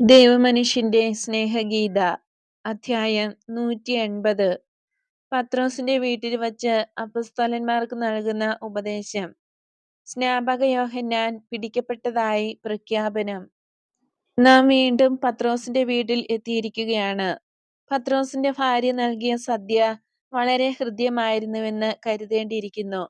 ദൈവമനുഷ്യന്റെ സ്നേഹഗീത അധ്യായം നൂറ്റി എൺപത് പത്രോസിന്റെ വീട്ടിൽ വച്ച് അപ്പസ്തോലന്മാർക്ക് നൽകുന്ന ഉപദേശം. സ്നാപക യോഹന്നാൻ പിടിക്കപ്പെട്ടതായി പ്രഖ്യാപനം. നാം വീണ്ടും പത്രോസിന്റെ വീട്ടിൽ എത്തിയിരിക്കുകയാണ്. പത്രോസിന്റെ ഭാര്യ നൽകിയ സദ്യ വളരെ ഹൃദ്യമായിരുന്നുവെന്ന് കരുതേണ്ടിയിരിക്കുന്നു.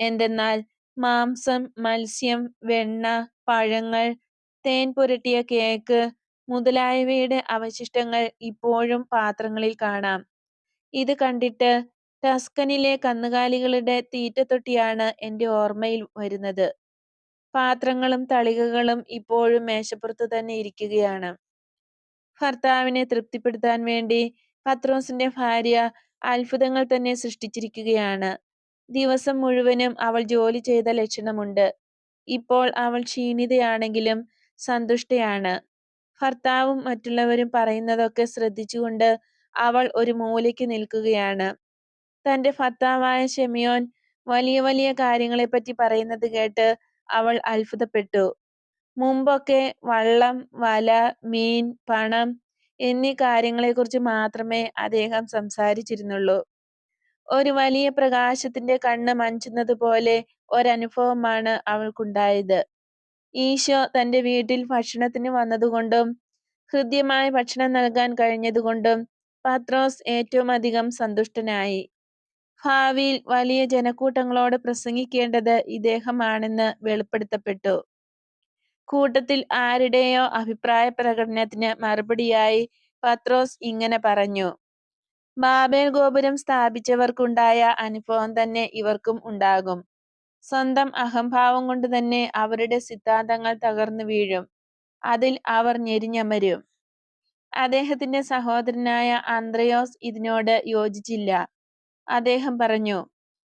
എന്തെന്നാൽ മാംസം മത്സ്യം വെണ്ണ പഴങ്ങൾ തേൻ പുരട്ടിയ കേക്ക് മുതലായവയുടെ അവശിഷ്ടങ്ങൾ ഇപ്പോഴും പാത്രങ്ങളിൽ കാണാം. ഇത് കണ്ടിട്ട് ടസ്കനിലെ കന്നുകാലികളുടെ തീറ്റത്തൊട്ടിയാണ് എന്റെ ഓർമ്മയിൽ വരുന്നത്. പാത്രങ്ങളും തളികകളും ഇപ്പോഴും മേശപ്പുറത്ത് തന്നെ ഇരിക്കുകയാണ്. ഭർത്താവിനെ തൃപ്തിപ്പെടുത്താൻ വേണ്ടി പത്രോസിന്റെ ഭാര്യ അത്ഭുതങ്ങൾ തന്നെ സൃഷ്ടിച്ചിരിക്കുകയാണ്. ദിവസം മുഴുവനും അവൾ ജോലി ചെയ്ത ലക്ഷണമുണ്ട്. ഇപ്പോൾ അവൾ ക്ഷീണിതയാണെങ്കിലും സന്തുഷ്ടയാണ്. ഭർത്താവും മറ്റുള്ളവരും പറയുന്നതൊക്കെ ശ്രദ്ധിച്ചുകൊണ്ട് അവൾ ഒരു മൂലയ്ക്ക് നിൽക്കുകയാണ്. തന്റെ ഭർത്താവായ ഷെമിയോൻ വലിയ വലിയ കാര്യങ്ങളെപ്പറ്റി പറയുന്നത് കേട്ട് അവൾ അത്ഭുതപ്പെട്ടു. മുമ്പൊക്കെ വള്ളം വല മീൻ പണം എന്നീ കാര്യങ്ങളെക്കുറിച്ച് മാത്രമേ അദ്ദേഹം സംസാരിച്ചിരുന്നുള്ളൂ. ഒരു വലിയ പ്രകാശത്തിന്റെ കണ്ണ് മഞ്ചുന്നത് പോലെ ഒരനുഭവമാണ് അവൾക്കുണ്ടായത്. ഈശോ തന്റെ വീട്ടിൽ ഭക്ഷണത്തിന് വന്നതുകൊണ്ടും ഹൃദ്യമായ ഭക്ഷണം നൽകാൻ കഴിഞ്ഞതുകൊണ്ടും പത്രോസ് ഏറ്റവും അധികം സന്തുഷ്ടനായി. ഭാവിയിൽ വലിയ ജനക്കൂട്ടങ്ങളോട് പ്രസംഗിക്കേണ്ടത് ഇദ്ദേഹമാണെന്ന് വെളിപ്പെടുത്തപ്പെട്ടു. കൂട്ടത്തിൽ ആരുടെയോ അഭിപ്രായ പ്രകടനത്തിന് മറുപടിയായി പത്രോസ് ഇങ്ങനെ പറഞ്ഞു ബാബേൽ ഗോപുരം സ്ഥാപിച്ചവർക്കുണ്ടായ അനുഭവം തന്നെ ഇവർക്കും ഉണ്ടാകും. സ്വന്തം അഹംഭാവം കൊണ്ട് തന്നെ അവരുടെ സിദ്ധാന്തങ്ങൾ തകർന്നു വീഴും. അതിൽ അവർ ഞെരിഞ്ഞമരും. അദ്ദേഹത്തിന്റെ സഹോദരനായ അന്ത്രയോസ് ഇതിനോട് യോജിച്ചില്ല. അദ്ദേഹം പറഞ്ഞു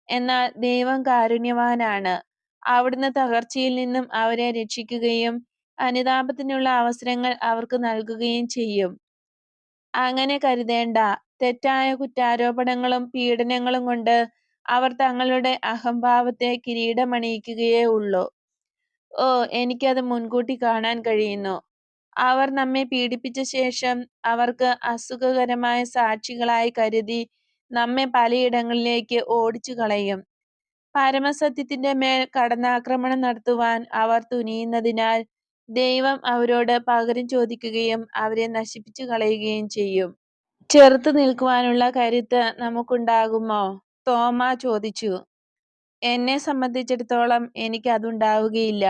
എന്നാൽ ദൈവം കാരുണ്യവാനാണ്. അവിടുന്ന് തകർച്ചയിൽ നിന്നും അവരെ രക്ഷിക്കുകയും അനുതാപത്തിനുള്ള അവസരങ്ങൾ അവർക്ക് നൽകുകയും ചെയ്യും. അങ്ങനെ കരുതേണ്ട. തെറ്റായ കുറ്റാരോപണങ്ങളും പീഡനങ്ങളും കൊണ്ട് അവർ തങ്ങളുടെ അഹംഭാവത്തെ കിരീടമണിയിക്കുകയേ ഉള്ളൂ. ഓ എനിക്കത് മുൻകൂട്ടി കാണാൻ കഴിയുന്നു. അവർ നമ്മെ പീഡിപ്പിച്ച ശേഷം അവർക്ക് അസുഖകരമായ സാക്ഷികളായി കരുതി നമ്മെ പലയിടങ്ങളിലേക്ക് ഓടിച്ചു കളയും പരമസത്യത്തിന്റെ മേൽ കടന്നാക്രമണം നടത്തുവാൻ അവർ തുനിയുന്നതിനാൽ ദൈവം അവരോട് പകരം ചോദിക്കുകയും അവരെ നശിപ്പിച്ചു കളയുകയും ചെയ്യും. ചെറുത്തു നിൽക്കുവാനുള്ള കരുത്ത് നമുക്കുണ്ടാകുമോ? തോമ ചോദിച്ചു. എന്നെ സംബന്ധിച്ചിടത്തോളം എനിക്ക് അതുണ്ടാവുകയില്ല.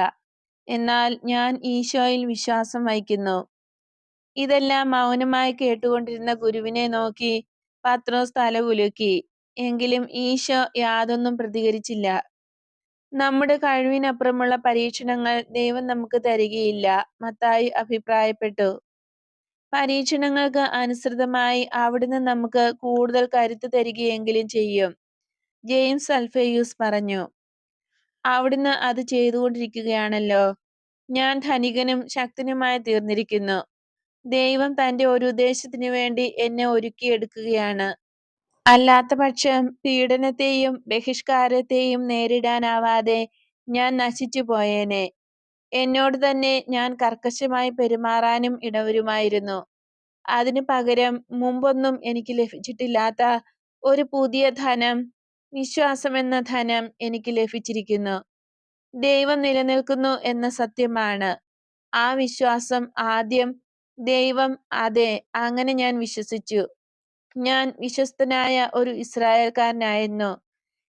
എന്നാൽ ഞാൻ ഈശോയിൽ വിശ്വാസം വയ്ക്കുന്നു ഇതെല്ലാം മൗനമായി കേട്ടുകൊണ്ടിരുന്ന ഗുരുവിനെ നോക്കി പത്രോസ് തല കുലുക്കി. എങ്കിലും ഈശോ യാതൊന്നും പ്രതികരിച്ചില്ല. നമ്മുടെ കഴിവിനപ്പുറമുള്ള പരീക്ഷണങ്ങൾ ദൈവം നമുക്ക് തരികയില്ല മത്തായി അഭിപ്രായപ്പെട്ടു. പരീക്ഷണങ്ങൾക്ക് അനുസൃതമായി അവിടുന്ന് നമുക്ക് കൂടുതൽ കരുത്ത് തരികയെങ്കിലും ചെയ്യും. ജെയിംസ് അൽഫേയൂസ് പറഞ്ഞു അവിടുന്ന് അത് ചെയ്തുകൊണ്ടിരിക്കുകയാണല്ലോ. ഞാൻ ധനികനും ശക്തനുമായി തീർന്നിരിക്കുന്നു. ദൈവം തന്റെ ഒരു ഉദ്ദേശത്തിനു വേണ്ടി എന്നെ ഒരുക്കിയെടുക്കുകയാണ്. അല്ലാത്ത പക്ഷം പീഡനത്തെയും ബഹിഷ്കാരത്തെയും നേരിടാനാവാതെ ഞാൻ നശിച്ചു പോയേനെ എന്നോട് തന്നെ ഞാൻ കർക്കശമായി പെരുമാറാനും ഇടവരുമായിരുന്നു. അതിനു പകരം മുമ്പൊന്നും എനിക്ക് ലഭിച്ചിട്ടില്ലാത്ത ഒരു പുതിയ ധനം വിശ്വാസമെന്ന ധനം എനിക്ക് ലഭിച്ചിരിക്കുന്നു. ദൈവം നിലനിൽക്കുന്നു എന്ന സത്യമാണ്. ആ വിശ്വാസം ആദ്യം ദൈവം അതെ അങ്ങനെ ഞാൻ വിശ്വസിച്ചു. ഞാൻ വിശ്വസ്തനായ ഒരു ഇസ്രായേൽക്കാരനായിരുന്നു.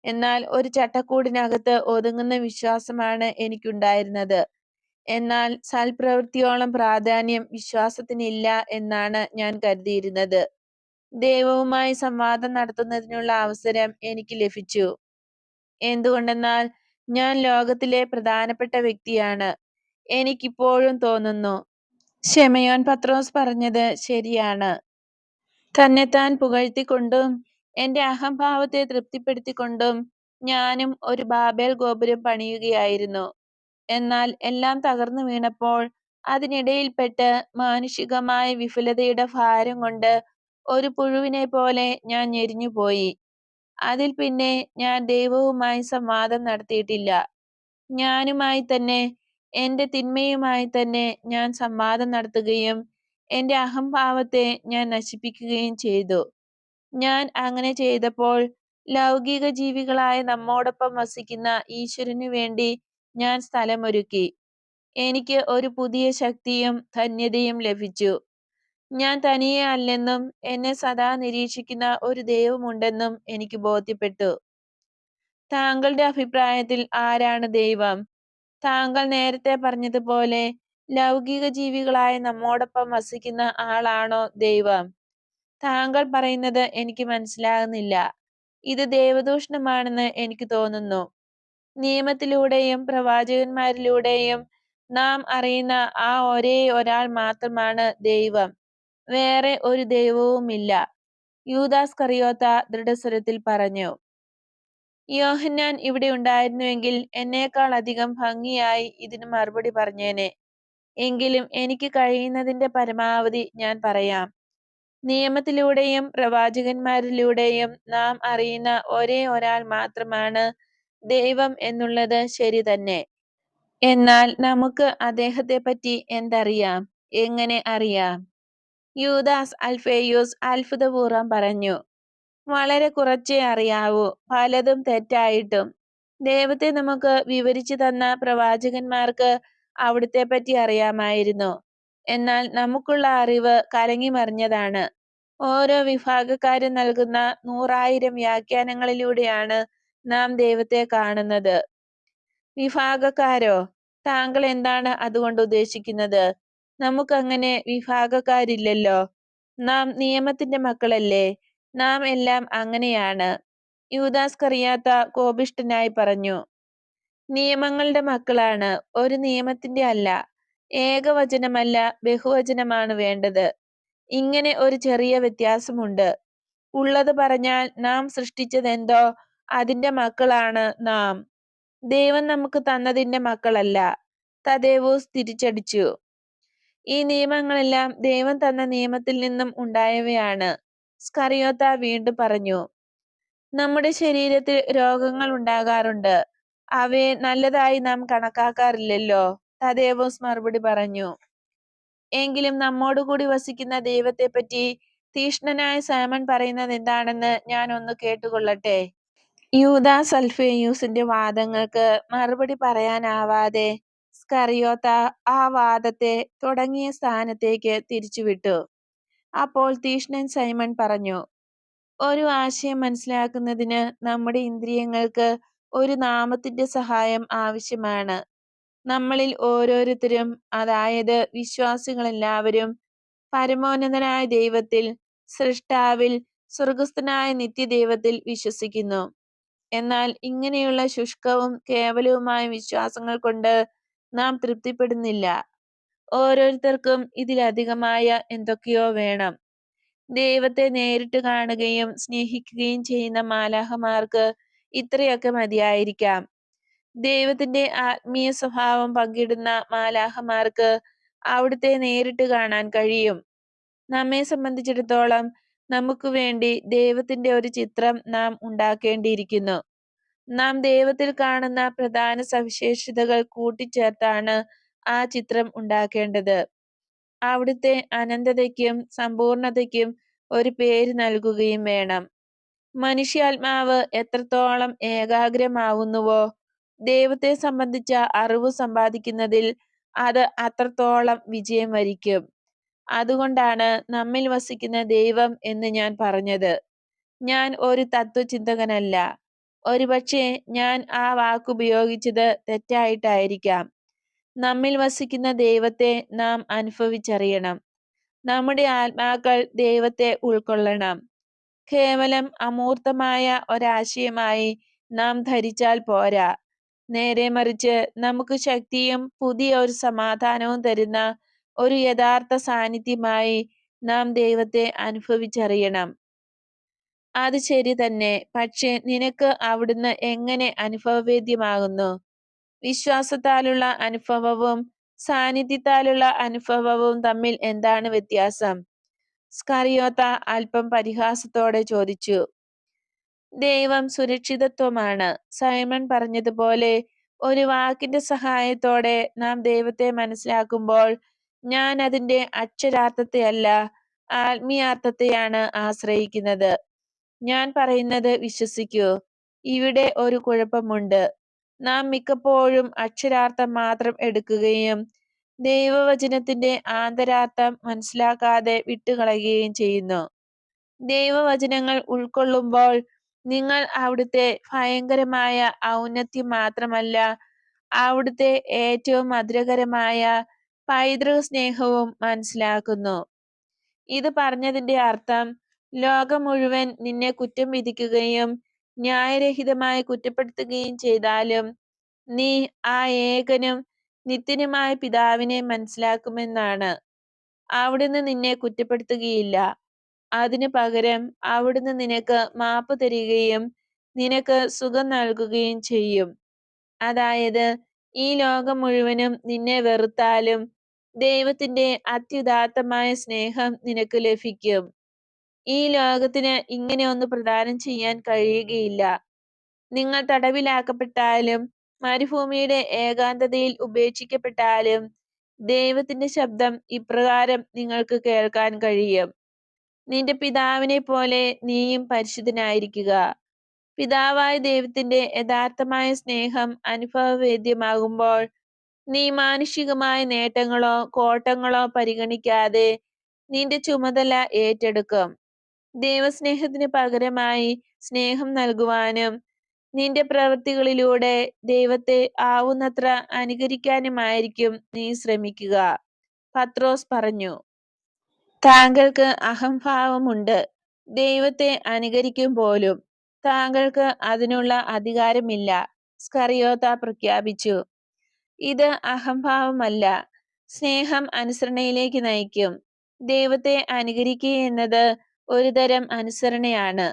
എന്നാൽ ഒരു ചട്ടക്കൂടിനകത്ത് ഒതുങ്ങുന്ന വിശ്വാസമാണ് എനിക്കുണ്ടായിരുന്നത്. എന്നാൽ സൽപ്രവൃത്തിയോളം പ്രാധാന്യം വിശ്വാസത്തിനില്ല എന്നാണ് ഞാൻ കരുതിയിരുന്നത്. ദൈവവുമായി സംവാദം നടത്തുന്നതിനുള്ള അവസരം എനിക്ക് ലഭിച്ചു. എന്തുകൊണ്ടെന്നാൽ ഞാൻ ലോകത്തിലെ പ്രധാനപ്പെട്ട വ്യക്തിയാണ്. എനിക്കിപ്പോഴും തോന്നുന്നു. ഷെമയോൻ പത്രോസ് പറഞ്ഞത് ശരിയാണ്. തന്നെത്താൻ പുകഴ്ത്തിക്കൊണ്ടും എന്റെ അഹംഭാവത്തെ തൃപ്തിപ്പെടുത്തിക്കൊണ്ടും ഞാനും ഒരു ബാബേൽ ഗോപുരം പണിയുകയായിരുന്നു. എന്നാൽ എല്ലാം തകർന്നു വീണപ്പോൾ അതിനിടയിൽപ്പെട്ട് മാനുഷികമായ വിഫലതയുടെ ഭാരം കൊണ്ട് ഒരു പുഴുവിനെ പോലെ ഞാൻ ഞെരിഞ്ഞുപോയി അതിൽ പിന്നെ ഞാൻ ദൈവവുമായി സംവാദം നടത്തിയിട്ടില്ല. ഞാനുമായി തന്നെ എന്റെ തിന്മയുമായി തന്നെ ഞാൻ സംവാദം നടത്തുകയും എന്റെ അഹംഭാവത്തെ ഞാൻ നശിപ്പിക്കുകയും ചെയ്തു. ഞാൻ അങ്ങനെ ചെയ്തപ്പോൾ ലൗകിക ജീവികളായ നമ്മോടൊപ്പം വസിക്കുന്ന ഈശ്വരനു വേണ്ടി ഞാൻ സ്ഥലമൊരുക്കി. എനിക്ക് ഒരു പുതിയ ശക്തിയും ധന്യതയും ലഭിച്ചു. ഞാൻ തനിയെ അല്ലെന്നും എന്നെ സദാ നിരീക്ഷിക്കുന്ന ഒരു ദൈവമുണ്ടെന്നും എനിക്ക് ബോധ്യപ്പെട്ടു. താങ്കളുടെ അഭിപ്രായത്തിൽ ആരാണ് ദൈവം? താങ്കൾ നേരത്തെ പറഞ്ഞതുപോലെ ലൗകിക ജീവികളായ നമ്മോടൊപ്പം വസിക്കുന്ന ആളാണോ ദൈവം? താങ്കൾ പറയുന്നത് എനിക്ക് മനസ്സിലാകുന്നില്ല. ഇത് ദൈവദൂഷണമാണെന്ന് എനിക്ക് തോന്നുന്നു. നിയമത്തിലൂടെയും പ്രവാചകന്മാരിലൂടെയും നാം അറിയുന്ന ആ ഒരേ ഒരാൾ മാത്രമാണ് ദൈവം. വേറെ ഒരു ദൈവവുമില്ല. യൂദാസ് കറിയോത്ത ദൃഢസ്വരത്തിൽ പറഞ്ഞു യോഹന്നാൻ ഇവിടെ ഉണ്ടായിരുന്നുവെങ്കിൽ എന്നേക്കാൾ അധികം ഭംഗിയായി ഇതിന് മറുപടി പറഞ്ഞേനെ. എങ്കിലും എനിക്ക് കഴിയുന്നതിന്റെ പരമാവധി ഞാൻ പറയാം. നിയമത്തിലൂടെയും പ്രവാചകന്മാരിലൂടെയും നാം അറിയുന്ന ഒരേ ഒരാൾ മാത്രമാണ് ദൈവം എന്നുള്ളത് ശരി തന്നെ. എന്നാൽ നമുക്ക് അദ്ദേഹത്തെ പറ്റി എന്തറിയാം? എങ്ങനെ അറിയാം? യൂദാസ് അൽഫേയൂസ് അത്ഭുതപൂർവം പറഞ്ഞു വളരെ കുറച്ചേ അറിയാവൂ. പലതും തെറ്റായിട്ടും. ദൈവത്തെ നമുക്ക് വിവരിച്ചു തന്ന പ്രവാചകന്മാർക്ക് അവിടുത്തെ പറ്റി അറിയാമായിരുന്നു. എന്നാൽ നമുക്കുള്ള അറിവ് കലങ്ങി മറിഞ്ഞതാണ് ഓരോ വിഭാഗക്കാരും നൽകുന്ന നൂറായിരം വ്യാഖ്യാനങ്ങളിലൂടെയാണ് നാം ദൈവത്തെ കാണുന്നത്. വിഭാഗക്കാരോ താങ്കൾ എന്താണ് അതുകൊണ്ട് ഉദ്ദേശിക്കുന്നത്? നമുക്കങ്ങനെ വിഭാഗക്കാരില്ലല്ലോ. നാം നിയമത്തിന്റെ മക്കളല്ലേ? നാം എല്ലാം അങ്ങനെയാണ്. യൂദാസ് കറിയാത്ത കോപിഷ്ഠനായി പറഞ്ഞു. നിയമങ്ങളുടെ മക്കളാണ്. ഒരു നിയമത്തിന്റെ അല്ല. ഏകവചനമല്ല ബഹുവചനമാണ് വേണ്ടത്. ഇങ്ങനെ ഒരു ചെറിയ വ്യത്യാസമുണ്ട്. ഉള്ളത് പറഞ്ഞാൽ നാം സൃഷ്ടിച്ചതെന്തോ അതിന്റെ മക്കളാണ് നാം. ദൈവം നമുക്ക് തന്നതിന്റെ മക്കളല്ല. തദേവൂസ് തിരിച്ചടിച്ചു ഈ നിയമങ്ങളെല്ലാം ദൈവം തന്ന നിയമത്തിൽ നിന്നും ഉണ്ടായവയാണ്. സ്കറിയോത്ത വീണ്ടും പറഞ്ഞു നമ്മുടെ ശരീരത്തിൽ രോഗങ്ങൾ ഉണ്ടാകാറുണ്ട്. അവയെ നല്ലതായി നാം കണക്കാക്കാറില്ലല്ലോ തദേവോസ് മറുപടി പറഞ്ഞു എങ്കിലും നമ്മോടുകൂടി വസിക്കുന്ന ദൈവത്തെ പറ്റി തീഷ്ണനായ സാമൻ പറയുന്നത് എന്താണെന്ന് ഞാൻ ഒന്ന് കേട്ടുകൊള്ളട്ടെ? യൂദാ സൽഫേയൂസിന്റെ വാദങ്ങൾക്ക് മറുപടി പറയാനാവാതെ സ്കറിയോത്ത ആ വാദത്തെ തുടങ്ങിയ സ്ഥാനത്തേക്ക് തിരിച്ചുവിട്ടു. അപ്പോൾ തീഷ്ണൻ സൈമൺ പറഞ്ഞു ഒരു ആശയം മനസ്സിലാക്കുന്നതിന് നമ്മുടെ ഇന്ദ്രിയങ്ങൾക്ക് ഒരു നാമത്തിന്റെ സഹായം ആവശ്യമാണ്. നമ്മളിൽ ഓരോരുത്തരും അതായത് വിശ്വാസികളെല്ലാവരും പരമോന്നതനായ ദൈവത്തിൽ സൃഷ്ടാവിൽ സ്വർഗസ്ഥനായ നിത്യദൈവത്തിൽ വിശ്വസിക്കുന്നു. എന്നാൽ ഇങ്ങനെയുള്ള ശുഷ്കവും കേവലവുമായ വിശ്വാസങ്ങൾ കൊണ്ട് നാം തൃപ്തിപ്പെടുന്നില്ല. ഓരോരുത്തർക്കും ഇതിലധികമായ എന്തൊക്കെയോ വേണം. ദൈവത്തെ നേരിട്ട് കാണുകയും സ്നേഹിക്കുകയും ചെയ്യുന്ന മാലാഹമാർക്ക് ഇത്രയൊക്കെ മതിയായിരിക്കാം. ദൈവത്തിന്റെ ആത്മീയ സ്വഭാവം പങ്കിടുന്ന മാലാഹമാർക്ക് അവിടുത്തെ നേരിട്ട് കാണാൻ കഴിയും. നമ്മെ സംബന്ധിച്ചിടത്തോളം നമുക്ക് വേണ്ടി ദൈവത്തിന്റെ ഒരു ചിത്രം നാം ഉണ്ടാക്കേണ്ടിയിരിക്കുന്നു. നാം ദൈവത്തിൽ കാണുന്ന പ്രധാന സവിശേഷതകൾ കൂട്ടിച്ചേർത്താണ് ആ ചിത്രം ഉണ്ടാക്കേണ്ടത്. അവിടുത്തെ അനന്തതയ്ക്കും സമ്പൂർണതയ്ക്കും ഒരു പേര് നൽകുകയും വേണം. മനുഷ്യാത്മാവ് എത്രത്തോളം ഏകാഗ്രമാവുന്നുവോ ദൈവത്തെ സംബന്ധിച്ച അറിവ് സമ്പാദിക്കുന്നതിൽ അത് അത്രത്തോളം വിജയം വരിക്കും. അതുകൊണ്ടാണ് നമ്മിൽ വസിക്കുന്ന ദൈവം എന്ന് ഞാൻ പറഞ്ഞത്. ഞാൻ ഒരു തത്വചിന്തകനല്ല ഒരുപക്ഷെ ഞാൻ ആ വാക്കുപയോഗിച്ചത് തെറ്റായിട്ടായിരിക്കാം. നമ്മിൽ വസിക്കുന്ന ദൈവത്തെ നാം അനുഭവിച്ചറിയണം. നമ്മുടെ ആത്മാക്കൾ ദൈവത്തെ ഉൾക്കൊള്ളണം. കേവലം അമൂർത്തമായ ഒരാശയമായി നാം ധരിച്ചാൽ പോരാ. നേരെ മറിച്ച് നമുക്ക് ശക്തിയും പുതിയ ഒരു സമാധാനവും തരുന്ന ഒരു യഥാർത്ഥ സാന്നിധ്യമായി നാം ദൈവത്തെ അനുഭവിച്ചറിയണം. അത് ശരി തന്നെ. പക്ഷെ നിനക്ക് അവിടുന്ന് എങ്ങനെ അനുഭവവേദ്യമാകുന്നു? വിശ്വാസത്താലുള്ള അനുഭവവും സാന്നിധ്യത്താലുള്ള അനുഭവവും തമ്മിൽ എന്താണ് വ്യത്യാസം? സ്കറിയോത്ത അല്പം പരിഹാസത്തോടെ ചോദിച്ചു. ദൈവം സുരക്ഷിതത്വമാണ്. സൈമൺ പറഞ്ഞതുപോലെ ഒരു വാക്കിന്റെ സഹായത്തോടെ നാം ദൈവത്തെ മനസ്സിലാക്കുമ്പോൾ ഞാൻ അതിന്റെ അക്ഷരാർത്ഥത്തെയല്ല ആത്മീയാർത്ഥത്തെയാണ് ആശ്രയിക്കുന്നത്. ഞാൻ പറയുന്നത് വിശ്വസിക്കൂ. ഇവിടെ ഒരു കുഴപ്പമുണ്ട്. നാം മിക്കപ്പോഴും അക്ഷരാർത്ഥം മാത്രം എടുക്കുകയും ദൈവവചനത്തിന്റെ ആന്തരാർത്ഥം മനസ്സിലാക്കാതെ വിട്ടുകളയുകയും ചെയ്യുന്നു. ദൈവവചനങ്ങൾ ഉൾക്കൊള്ളുമ്പോൾ നിങ്ങൾ അവിടുത്തെ ഭയങ്കരമായ ഔന്നത്യം മാത്രമല്ല അവിടുത്തെ ഏറ്റവും മധുരകരമായ പൈതൃക സ്നേഹവും മനസ്സിലാക്കുന്നു. ഇത് പറഞ്ഞതിന്റെ അർത്ഥം ലോകം മുഴുവൻ നിന്നെ കുറ്റം വിധിക്കുകയും ന്യായരഹിതമായി കുറ്റപ്പെടുത്തുകയും ചെയ്താലും നീ ആ ഏകനും നിത്യനുമായ പിതാവിനെ മനസ്സിലാക്കുമെന്നാണ്. അവിടുന്ന് നിന്നെ കുറ്റപ്പെടുത്തുകയില്ല. അതിനു പകരം അവിടുന്ന് നിനക്ക് മാപ്പ് തരികയും നിനക്ക് സുഖം നൽകുകയും ചെയ്യും. അതായത് ഈ ലോകം മുഴുവനും നിന്നെ വെറുത്താലും ദൈവത്തിന്റെ അത്യുദാത്തമായ സ്നേഹം നിനക്ക് ലഭിക്കും. ഈ ലോകത്തിന് ഇങ്ങനെ ഒന്ന് പ്രദാനം ചെയ്യാൻ കഴിയുകയില്ല. നിങ്ങൾ തടവിലാക്കപ്പെട്ടാലും മരുഭൂമിയുടെ ഏകാന്തതയിൽ ഉപേക്ഷിക്കപ്പെട്ടാലും ദൈവത്തിന്റെ ശബ്ദം ഇപ്രകാരം നിങ്ങൾക്ക് കേൾക്കാൻ കഴിയും. നിന്റെ പിതാവിനെ പോലെ നീയും പരിശുദ്ധനായിരിക്കുക. പിതാവായ ദൈവത്തിന്റെ യഥാർത്ഥമായ സ്നേഹം അനുഭവവേദ്യമാകുമ്പോൾ നീ മാനുഷികമായ നേട്ടങ്ങളോ കോട്ടങ്ങളോ പരിഗണിക്കാതെ നിന്റെ ചുമതല ഏറ്റെടുക്കും. ദൈവസ്നേഹത്തിന് പകരമായി സ്നേഹം നൽകുവാനും നിന്റെ പ്രവൃത്തികളിലൂടെ ദൈവത്തെ ആവുന്നത്ര അനുകരിക്കാനുമായിരിക്കും നീ ശ്രമിക്കുക. പത്രോസ് പറഞ്ഞു താങ്കൾക്ക് അഹംഭാവമുണ്ട്. ദൈവത്തെ അനുകരിക്കും പോലും. താങ്കൾക്ക് അതിനുള്ള അധികാരമില്ല. സ്കറിയോത്ത പ്രഖ്യാപിച്ചു ഇത് അഹംഭാവമല്ല. സ്നേഹം അനുസരണയിലേക്ക് നയിക്കും. ദൈവത്തെ അനുകരിക്കുക എന്നത് ഒരുതരം അനുസരണയാണ്.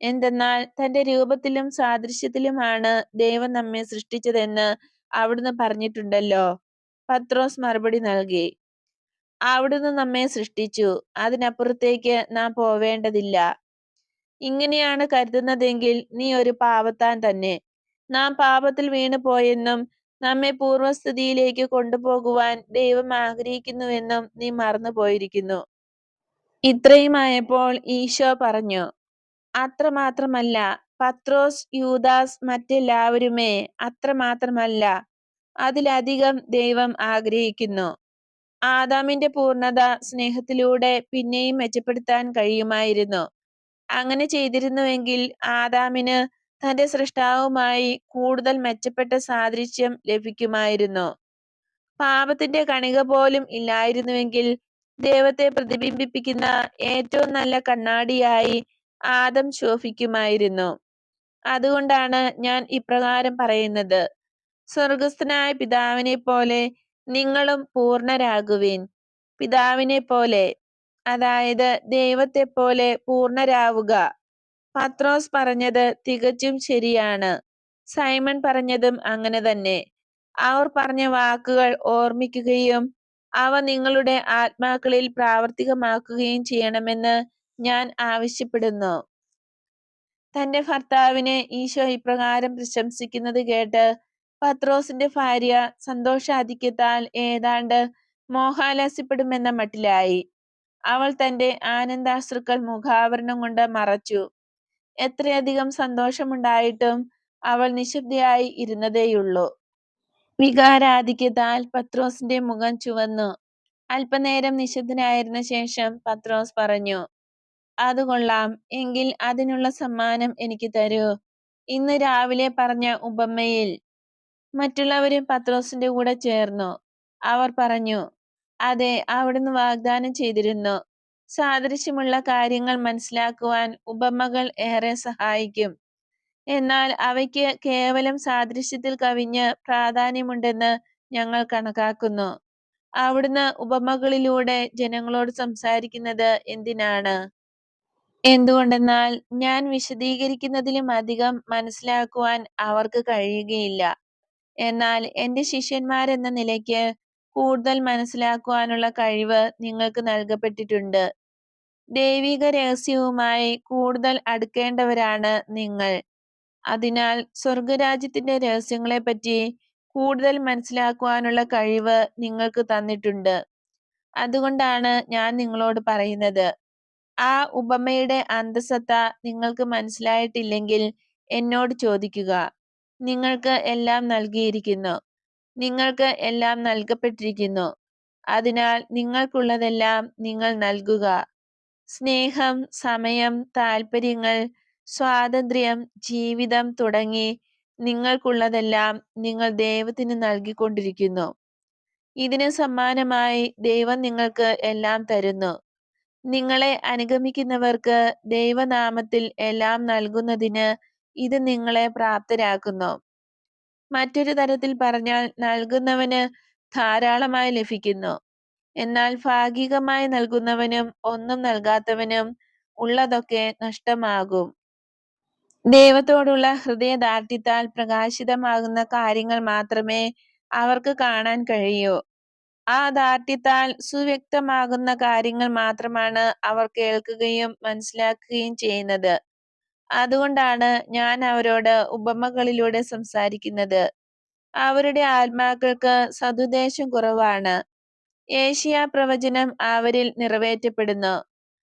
എന്തെന്നാൽ തന്റെ രൂപത്തിലും സാദൃശ്യത്തിലുമാണ് ദൈവം നമ്മെ സൃഷ്ടിച്ചതെന്ന് അവിടുന്ന് പറഞ്ഞിട്ടുണ്ടല്ലോ. പത്രോസ് മറുപടി നൽകി. അവിടുന്ന് നമ്മെ സൃഷ്ടിച്ചു. അതിനപ്പുറത്തേക്ക് നാം പോവേണ്ടതില്ല. ഇങ്ങനെയാണ് കരുതുന്നതെങ്കിൽ നീ ഒരു പാപത്താൻ തന്നെ. നാം പാപത്തിൽ വീണുപോയെന്നും നമ്മെ പൂർവസ്ഥിതിയിലേക്ക് കൊണ്ടുപോകുവാൻ ദൈവം ആഗ്രഹിക്കുന്നുവെന്നും നീ മറന്നു പോയിരിക്കുന്നു ഇത്രയുമായപ്പോൾ ഈശോ പറഞ്ഞു അത്രമാത്രമല്ല പത്രോസ് യൂദാസ് മറ്റെല്ലാവരുമേ അത്രമാത്രമല്ല അതിലധികം ദൈവം ആഗ്രഹിക്കുന്നു. ആദാമിന്റെ പൂർണത സ്നേഹത്തിലൂടെ പിന്നെയും മെച്ചപ്പെടുത്താൻ കഴിയുമായിരുന്നു. അങ്ങനെ ചെയ്തിരുന്നുവെങ്കിൽ ആദാമിന് തന്റെ സൃഷ്ടാവുമായി കൂടുതൽ മെച്ചപ്പെട്ട സാദൃശ്യം ലഭിക്കുമായിരുന്നു. പാപത്തിന്റെ കണിക പോലും ഇല്ലായിരുന്നുവെങ്കിൽ ദൈവത്തെ പ്രതിബിംബിപ്പിക്കുന്ന ഏറ്റവും നല്ല കണ്ണാടിയായി ആദം ശോഭിക്കുമായിരുന്നു. അതുകൊണ്ടാണ് ഞാൻ ഇപ്രകാരം പറയുന്നത്. സ്വർഗസ്ഥനായ പിതാവിനെ പോലെ നിങ്ങളും പൂർണരാകുവിൻ പിതാവിനെ പോലെ അതായത് ദൈവത്തെ പോലെ പൂർണരാവുക പത്രോസ് പറഞ്ഞത് തികച്ചും ശരിയാണ്. സൈമൺ പറഞ്ഞതും അങ്ങനെ തന്നെ. അവർ പറഞ്ഞ വാക്കുകൾ ഓർമ്മിക്കുകയും അവ നിങ്ങളുടെ ആത്മാക്കളിൽ പ്രാവർത്തികമാക്കുകയും ചെയ്യണമെന്ന് ഞാൻ ആവശ്യപ്പെടുന്നു. തന്റെ ഭർത്താവിനെ ഈശോ ഇപ്രകാരം പ്രശംസിക്കുന്നത് കേട്ട് പത്രോസിന്റെ ഭാര്യ സന്തോഷാധിക്യത്താൽ ഏതാണ്ട് മോഹാലാസ്യപ്പെടുമെന്ന മട്ടിലായി. അവൾ തന്റെ ആനന്ദാശ്രുക്കൾ മുഖാവരണം കൊണ്ട് മറച്ചു. എത്രയധികം സന്തോഷമുണ്ടായിട്ടും അവൾ നിശബ്ദയായി ഇരുന്നതേയുള്ളൂ. വികാരാധിക്യത്താൽ പത്രോസിന്റെ മുഖം ചുവന്നു. അല്പനേരം നിശബ്ദനായിരുന്ന ശേഷം പത്രോസ് പറഞ്ഞു അത് കൊള്ളാം. എങ്കിൽ അതിനുള്ള സമ്മാനം എനിക്ക് തരൂ. ഇന്ന് രാവിലെ പറഞ്ഞ ഉപമയിൽ മറ്റുള്ളവരും പത്രോസിന്റെ കൂടെ ചേർന്നു. അവർ പറഞ്ഞു അതെ അവിടുന്ന് വാഗ്ദാനം ചെയ്തിരുന്നു. സാദൃശ്യമുള്ള കാര്യങ്ങൾ മനസ്സിലാക്കുവാൻ ഉപമകൾ ഏറെ സഹായിക്കും. എന്നാൽ അവയ്ക്ക് കേവലം സാദൃശ്യത്തിൽ കവിഞ്ഞ് പ്രാധാന്യമുണ്ടെന്ന് ഞങ്ങൾ കണക്കാക്കുന്നു. അവിടുന്ന് ഉപമകളിലൂടെ ജനങ്ങളോട് സംസാരിക്കുന്നത് എന്തിനാണ്? എന്തുകൊണ്ടെന്നാൽ ഞാൻ വിശദീകരിക്കുന്നതിലും അധികം മനസ്സിലാക്കുവാൻ അവർക്ക് കഴിയുകയില്ല. എന്നാൽ എന്റെ ശിഷ്യന്മാരെന്ന നിലയ്ക്ക് കൂടുതൽ മനസ്സിലാക്കുവാനുള്ള കഴിവ് നിങ്ങൾക്ക് നൽകപ്പെട്ടിട്ടുണ്ട്. ദൈവിക രഹസ്യവുമായി കൂടുതൽ അടുക്കേണ്ടവരാണ് നിങ്ങൾ. അതിനാൽ സ്വർഗരാജ്യത്തിന്റെ രഹസ്യങ്ങളെപ്പറ്റി കൂടുതൽ മനസ്സിലാക്കുവാനുള്ള കഴിവ് നിങ്ങൾക്ക് തന്നിട്ടുണ്ട്. അതുകൊണ്ടാണ് ഞാൻ നിങ്ങളോട് പറയുന്നത്. ആ ഉപമയുടെ അന്തസത്ത നിങ്ങൾക്ക് മനസ്സിലായിട്ടില്ലെങ്കിൽ എന്നോട് ചോദിക്കുക. നിങ്ങൾക്ക് എല്ലാം നൽകിയിരിക്കുന്നു. നിങ്ങൾക്ക് എല്ലാം നൽകപ്പെട്ടിരിക്കുന്നു. അതിനാൽ നിങ്ങൾക്കുള്ളതെല്ലാം നിങ്ങൾ നൽകുക. സ്നേഹം സമയം താൽപ്പര്യങ്ങൾ സ്വാതന്ത്ര്യം ജീവിതം തുടങ്ങി നിങ്ങൾക്കുള്ളതെല്ലാം നിങ്ങൾ ദൈവത്തിന് നൽകിക്കൊണ്ടിരിക്കുന്നു. ഇതിന് സമ്മാനമായി ദൈവം നിങ്ങൾക്ക് എല്ലാം തരുന്നു. നിങ്ങളെ അനുഗമിക്കുന്നവർക്ക് ദൈവനാമത്തിൽ എല്ലാം നൽകുന്നതിന് ഇത് നിങ്ങളെ പ്രാപ്തരാക്കുന്നു. മറ്റൊരു തരത്തിൽ പറഞ്ഞാൽ നൽകുന്നവന് ധാരാളമായി ലഭിക്കുന്നു. എന്നാൽ ഭാഗികമായി നൽകുന്നവനും ഒന്നും നൽകാത്തവനും ഉള്ളതൊക്കെ നഷ്ടമാകും. ദൈവത്തോടുള്ള ഹൃദയദാർഢ്യത്താൽ പ്രകാശിതമാകുന്ന കാര്യങ്ങൾ മാത്രമേ അവർക്ക് കാണാൻ കഴിയൂ. ആ ദാർഢ്യത്താൽ സുവ്യക്തമാകുന്ന കാര്യങ്ങൾ മാത്രമാണ് അവർ കേൾക്കുകയും മനസ്സിലാക്കുകയും ചെയ്യുന്നത്. അതുകൊണ്ടാണ് ഞാൻ അവരോട് ഉപമകളിലൂടെ സംസാരിക്കുന്നത്. അവരുടെ ആത്മാക്കൾക്ക് സതുദ്ദേശം കുറവാണ്. ഏഷ്യ പ്രവചനം അവരിൽ നിറവേറ്റപ്പെടുന്നു.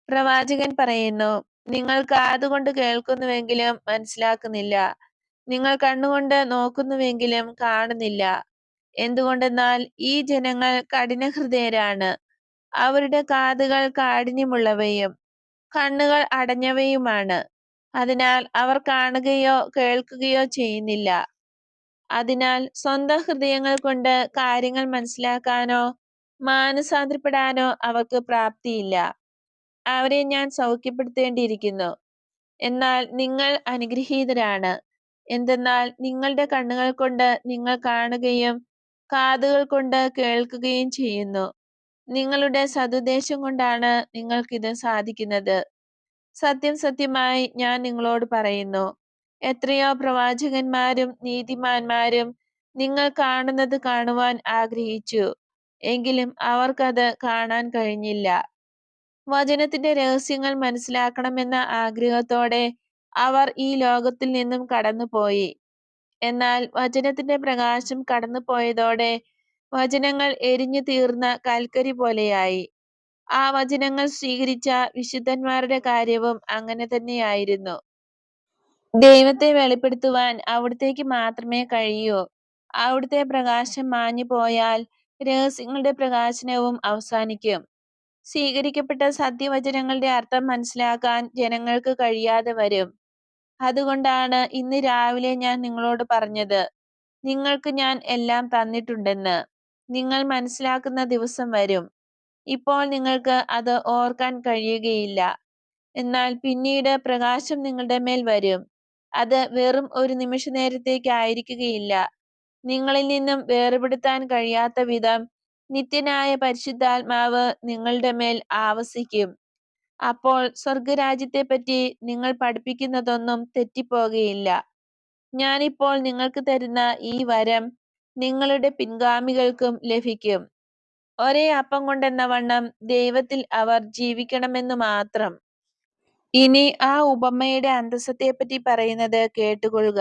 പ്രവാചകൻ പറയുന്നു നിങ്ങൾ കാതുകൊണ്ട് കേൾക്കുന്നുവെങ്കിലും മനസ്സിലാക്കുന്നില്ല. നിങ്ങൾ കണ്ണുകൊണ്ട് നോക്കുന്നുവെങ്കിലും കാണുന്നില്ല. എന്തുകൊണ്ടെന്നാൽ ഈ ജനങ്ങൾ കഠിനഹൃദയരാണ്. അവരുടെ കാതുകൾ കാഠിന്യമുള്ളവയും കണ്ണുകൾ അടഞ്ഞവയുമാണ്. അതിനാൽ അവർ കാണുകയോ കേൾക്കുകയോ ചെയ്യുന്നില്ല. അതിനാൽ സ്വന്തം ഹൃദയങ്ങൾ കൊണ്ട് കാര്യങ്ങൾ മനസ്സിലാക്കാനോ മാനസാന്തരപ്പെടാനോ അവർക്ക് പ്രാപ്തിയില്ല. അവരെ ഞാൻ സൗഖ്യപ്പെടുത്തേണ്ടിയിരിക്കുന്നു. എന്നാൽ നിങ്ങൾ അനുഗ്രഹീതരാണ്. എന്തെന്നാൽ നിങ്ങളുടെ കണ്ണുകൾ കൊണ്ട് നിങ്ങൾ കാണുകയും കാതുകൾ കൊണ്ട് കേൾക്കുകയും ചെയ്യുന്നു. നിങ്ങളുടെ സതുദ്ദേശം കൊണ്ടാണ് നിങ്ങൾക്കിത് സാധിക്കുന്നത്. സത്യം സത്യമായി ഞാൻ നിങ്ങളോട് പറയുന്നു. എത്രയോ പ്രവാചകന്മാരും നീതിമാന്മാരും നിങ്ങൾ കാണുന്നത് കാണുവാൻ ആഗ്രഹിച്ചു. എങ്കിലും അവർക്കത് കാണാൻ കഴിഞ്ഞില്ല. വചനത്തിന്റെ രഹസ്യങ്ങൾ മനസ്സിലാക്കണമെന്ന ആഗ്രഹത്തോടെ അവർ ഈ ലോകത്തിൽ നിന്നും കടന്നുപോയി. എന്നാൽ വചനത്തിന്റെ പ്രകാശം കടന്നുപോയതോടെ വചനങ്ങൾ എരിഞ്ഞു തീർന്ന കൽക്കരി പോലെയായി. ആ വചനങ്ങൾ സ്വീകരിച്ച വിശുദ്ധന്മാരുടെ കാര്യവും അങ്ങനെ തന്നെയായിരുന്നു. ദൈവത്തെ വെളിപ്പെടുത്തുവാൻ അവിടത്തേക്ക് മാത്രമേ കഴിയൂ. അവിടുത്തെ പ്രകാശം മാഞ്ഞു പോയാൽ രഹസ്യങ്ങളുടെ പ്രകാശനവും അവസാനിക്കും. സ്വീകരിക്കപ്പെട്ട സത്യവചനങ്ങളുടെ അർത്ഥം മനസ്സിലാക്കാൻ ജനങ്ങൾക്ക് കഴിയാതെ വരും. അതുകൊണ്ടാണ് ഇന്ന് രാവിലെ ഞാൻ നിങ്ങളോട് പറഞ്ഞത്. നിങ്ങൾക്ക് ഞാൻ എല്ലാം തന്നിട്ടുണ്ടെന്ന്. നിങ്ങൾ മനസ്സിലാക്കുന്ന ദിവസം വരും. ഇപ്പോൾ നിങ്ങൾക്ക് അത് ഓർക്കാൻ കഴിയുകയില്ല. എന്നാൽ പിന്നീട് പ്രകാശം നിങ്ങളുടെ മേൽ വരും. അത് വെറും ഒരു നിമിഷ നേരത്തേക്കായിരിക്കുകയില്ല നിങ്ങളിൽ നിന്നും വേർപെടുത്താൻ കഴിയാത്ത വിധം നിത്യനായ പരിശുദ്ധാത്മാവ് നിങ്ങളുടെ മേൽ ആവസിക്കും. അപ്പോൾ സ്വർഗരാജ്യത്തെ പറ്റി നിങ്ങൾ പഠിപ്പിക്കുന്നതൊന്നും തെറ്റിപ്പോകുകയില്ല. ഞാനിപ്പോൾ നിങ്ങൾക്ക് തരുന്ന ഈ വരം നിങ്ങളുടെ പിൻഗാമികൾക്കും ലഭിക്കും. ഒരേ അപ്പം കൊണ്ടെന്ന വണ്ണം ദൈവത്തിൽ അവർ ജീവിക്കണമെന്ന് മാത്രം. ഇനി ആ ഉപമയുടെ അന്തസ്സത്തെപ്പറ്റി പറയുന്നത് കേട്ടുകൊള്ളുക.